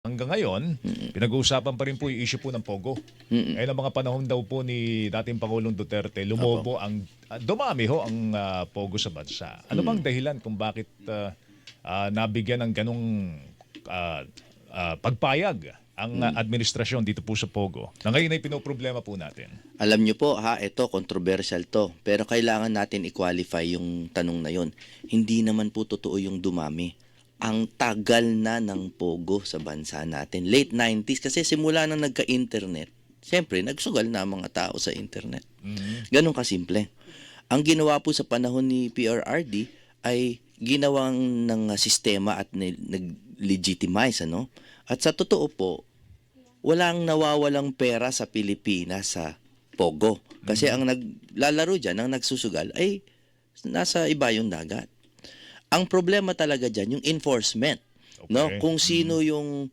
hanggang ngayon, pinag-uusapan pa rin po yung issue po ng Pogo. Mm-mm. Ngayon ang mga panahon daw po ni dating Pangulong Duterte, lumobo ang, ah, dumami ho ang ah, Pogo sa bansa. Ano bang dahilan kung bakit ah, ah, nabigyan ng ganong ah, ah, pagpayag ang ah, administrasyon dito po sa Pogo na ngayon ay pinoproblema po natin? Alam nyo po, ha, ito, controversial to. Pero kailangan natin i-qualify yung tanong na yon. Hindi naman po totoo yung dumami. Ang tagal na ng pogo sa bansa natin. Late 90s, kasi simula na nagka-internet, siyempre, nagsugal na ang mga tao sa internet. Ganon kasimple. Ang ginawa po sa panahon ni PRRD ay ginawang ng uh, sistema at nag-legitimize, ano? At sa totoo po, walang nawawalang pera sa Pilipinas sa Pogo. Kasi ang naglalaro dyan, ang nagsusugal, ay nasa iba yung dagat. Ang problema talaga dyan, yung enforcement. No? Okay. Kung sino yung